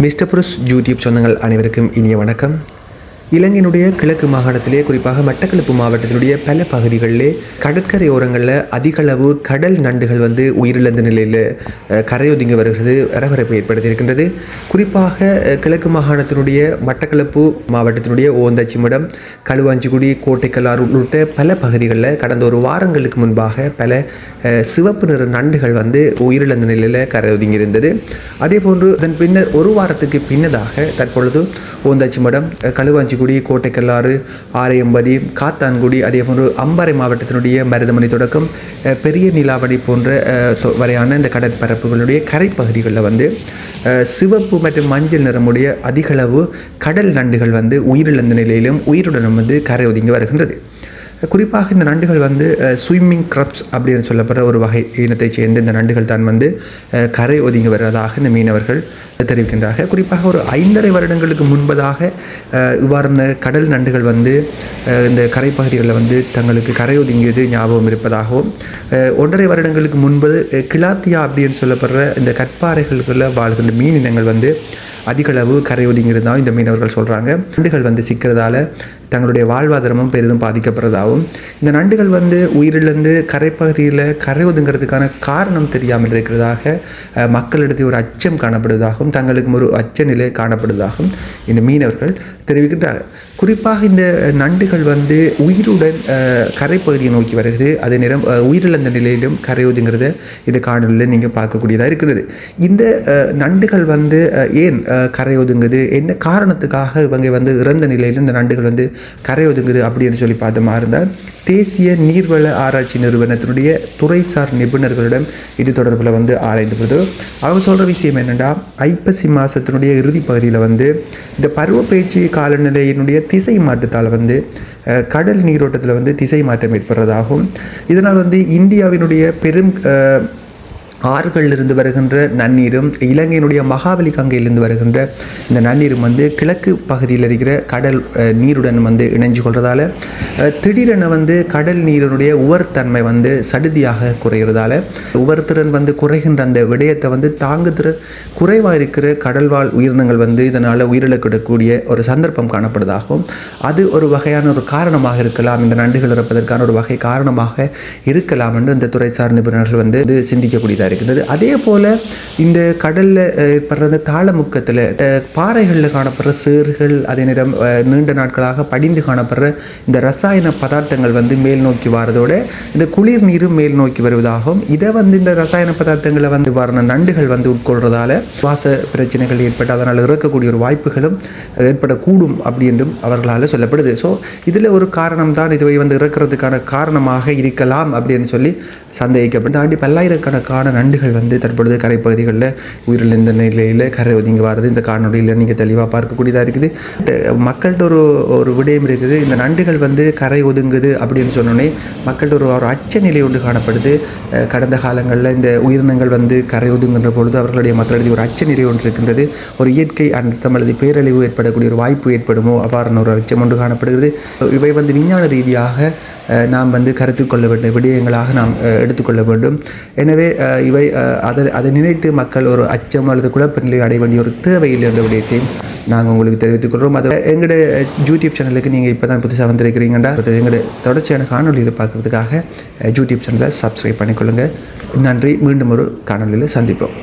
Mister புருஷ் YouTube சொந்தங்கள் அனைவருக்கும் இனிய வணக்கம் இலங்கையினுடைய கிழக்கு மாகாணத்திலே குறிப்பாக மட்டக்களப்பு மாவட்டத்தினுடைய பல பகுதிகளிலே கடற்கரை ஓரங்களில் அதிகளவு கடல் நண்டுகள் வந்து உயிரிழந்த நிலையில் கரையொதுங்கி வருகிறது வரவரப்பை ஏற்படுத்தியிருக்கின்றது. குறிப்பாக கிழக்கு மாகாணத்தினுடைய மட்டக்களப்பு மாவட்டத்தினுடைய ஓந்தாச்சிமடம் களுவாஞ்சிக்குடி கோட்டைக்கல்லார் உள்ளிட்ட பல பகுதிகளில் கடந்த ஒரு வாரங்களுக்கு முன்பாக பல சிவப்பு நிற நண்டுகள் வந்து உயிரிழந்த நிலையில் கரையொதுங்கி இருந்தது அதே போன்று அதன் பின்னர் ஒரு வாரத்துக்கு பின்னதாக தற்பொழுது ஓந்தாச்சிமடம் களுவாஞ்சிக்குடி களுவாஞ்சிக்குடி கோட்டைக்கல்லாறு ஆரையம்பதி காத்தான்குடி அதே போன்று அம்பாறை மாவட்டத்தினுடைய மருதமணி தொடக்கம் பெரிய நிலாவணி போன்ற தொ- வரையான இந்த கடற்பரப்புகளுடைய கரைப்பகுதிகளில் வந்து சிவப்பு மற்றும் மஞ்சள் நிறமுடைய அதிகளவு கடல் நண்டுகள் வந்து உயிரிழந்த நிலையிலும் உயிருடனும் வந்து கரை ஒதுங்கி வருகின்றது. குறிப்பாக இந்த நண்டுகள் வந்து ஸ்விம்மிங் க்ரப்ஸ் அப்படின்னு சொல்லப்படுற ஒரு வகை இனத்தைச் சேர்ந்த இந்த நண்டுகள் தான் வந்து கரை ஒதுங்கி வருவதாக இந்த மீனவர்கள் தெரிவிக்கின்றார்கள். குறிப்பாக ஒரு ஐந்தரை வருடங்களுக்கு முன்பதாக இவ்வாறான கடல் நண்டுகள் வந்து இந்த கரைப்பகுதிகளில் வந்து தங்களுக்கு கரை ஒதுங்கியது ஞாபகம் இருப்பதாகவும் ஒன்றரை வருடங்களுக்கு முன்பு கிளாத்தியா கிலாத்தியா அப்படின்னு சொல்லப்படுற இந்த கற்பாறைகளுக்குள்ள வாழ்கின்ற மீன் இனங்கள் வந்து அதிகளவு கரை ஒதுங்கியிருந்தாலும் இந்த மீனவர்கள் சொல்கிறாங்க நண்டுகள் வந்து சிக்கிறதால தங்களுடைய வாழ்வாதாரமும் பெரிதும் பாதிக்கப்படுறதாகவும் இந்த நண்டுகள் வந்து உயிரிழந்து கரைப்பகுதியில் கரை ஒதுங்கிறதுக்கான காரணம் தெரியாமல் இருக்கிறதாக மக்களிடத்தில் ஒரு அச்சம் காணப்படுவதாகவும் தங்களுக்கு ஒரு அச்ச நிலை காணப்படுவதாகவும் இந்த மீனவர்கள் தெரிவிக்கின்றார் குறிப்பாக இந்த நண்டுகள் வந்து உயிருடன் கரைப்பகுதியை நோக்கி வருகிறது. அதே நேரம் உயிரிழந்த நிலையிலும் கரை ஒதுங்கிறத இந்த காணொலியில் நீங்கள் பார்க்கக்கூடியதாக இருக்கிறது. இந்த நண்டுகள் வந்து ஏன் கரை ஒதுங்குது? என்ன காரணத்துக்காக இவங்க வந்து இறந்த நிலையில் இந்த நண்டுகள் வந்து கரை ஒதுங்குது அப்படின்னு சொல்லி பார்த்தோமா இருந்தால் தேசிய நீர்வள ஆராய்ச்சி நிறுவனத்தினுடைய துறைசார் நிபுணர்களிடம் இது தொடர்பில் வந்து ஆராய்ந்து போகுது அவங்க சொல்கிற விஷயம் என்னென்னா ஐப்பசி மாதத்தினுடைய இறுதி பகுதியில் வந்து இந்த பருவப்பெயர்ச்சி காலநிலையினுடைய திசை மாற்றத்தால் வந்து கடல் நீரோட்டத்தில் வந்து திசை மாற்றம் ஏற்படுறதாகும். இதனால் வந்து இந்தியாவினுடைய பெரும் ஆறுகளிலிருந்து வருகின்ற நன்னீரும் இலங்கையினுடைய மகாபலி கங்கையிலிருந்து வருகின்ற இந்த நன்னீரும் வந்து கிழக்கு பகுதியில் இருக்கிற கடல் நீருடன் வந்து இணைஞ்சு கொள்றதால திடீரென வந்து கடல் நீரினுடைய உவர்த்தன்மை வந்து சடுதியாக குறைகிறதால உவர்திறன் வந்து குறைகின்ற அந்த விடயத்தை வந்து தாங்குதிறன் குறைவாக இருக்கிற கடல்வாழ் உயிரினங்கள் வந்து இதனால் உயிரிழக்கக்கூடிய ஒரு சந்தர்ப்பம் காணப்படுவதாகவும் அது ஒரு வகையான ஒரு காரணமாக இருக்கலாம் இந்த நண்டுகள் இறப்பதற்கான ஒரு வகை காரணமாக இருக்கலாம் என்று இந்த துறைசார் நிபுணர்கள் வந்து இது சிந்திக்கக்கூடியதாக கிடைக்கின்றது. அதே போல் இந்த கடலில் ஏற்படுற அந்த தாளமுக்கத்தில் பாறைகளில் காணப்படுற சேறுகள் அதே நேரம் நீண்ட நாட்களாக படிந்து காணப்படுற இந்த ரசாயன பதார்த்தங்கள் வந்து மேல் நோக்கி வரதோட இந்த குளிர் நீரும் மேல் நோக்கி வருவதாகவும் இதை வந்து இந்த ரசாயன பதார்த்தங்களை வந்து வர நண்டுகள் வந்து உட்கொள்றதால சுவாச பிரச்சனைகள் ஏற்பட்டு அதனால் இறக்கக்கூடிய ஒரு வாய்ப்புகளும் ஏற்படக்கூடும் அப்படி என்றும் அவர்களால் சொல்லப்படுது. ஸோ இதில் ஒரு காரணம் தான் இதுவை வந்து இறக்கிறதுக்கான காரணமாக இருக்கலாம் அப்படின்னு சொல்லி சந்தேகிக்கப்பட்டு தாண்டி பல்லாயிரக்கணக்கான நண்டுகள் வந்து தற்பொழுது கரைப்பகுதிகளில் உயிரிழந்த நிலையில் கரை ஒதுங்கி வர்றது இந்த காணொலியில் நீங்கள் தெளிவாக பார்க்கக்கூடியதாக இருக்குது. மக்கள்கிட்ட ஒரு ஒரு விடயம் இருக்குது. இந்த நண்டுகள் வந்து கரை ஒதுங்குது அப்படின்னு சொன்னோன்னே மக்கள்கிட்ட ஒரு ஒரு அச்ச நிலை ஒன்று காணப்படுது. கடந்த காலங்களில் இந்த உயிரினங்கள் வந்து கரை ஒதுங்குகின்ற பொழுது அவர்களுடைய மக்களிடையே ஒரு அச்ச நிலை ஒன்று இருக்கின்றது. ஒரு இயற்கை அனர்த்தம் அல்லது பேரழிவு ஏற்படக்கூடிய ஒரு வாய்ப்பு ஏற்படுமோ? அவ்வாறான ஒரு அச்சம் ஒன்று காணப்படுகிறது. இவை வந்து விஞ்ஞான ரீதியாக நாம் வந்து கருத்து கொள்ள வேண்டும் விடயங்களாக நாம் எடுத்துக்கொள்ள வேண்டும். எனவே இவை அதை அதை நினைத்து மக்கள் ஒரு அச்சம் அல்லது குழப்ப நிலை அடைய வேண்டிய ஒரு தேவையில்லை என்ற விடயத்தையும் நாங்கள் உங்களுக்கு தெரிவித்துக் கொள்கிறோம். அது எங்களோட யூடியூப் சேனலுக்கு நீங்கள் இப்போ தான் புதுசாக வந்திருக்கிறீங்கடா எங்களுடைய தொடர்ச்சியான காணொலியில் பார்க்குறதுக்காக யூடியூப் சேனலை சப்ஸ்கிரைப் பண்ணிக்கொள்ளுங்கள் நன்றி. மீண்டும் ஒரு காணொலியில் சந்திப்போம்.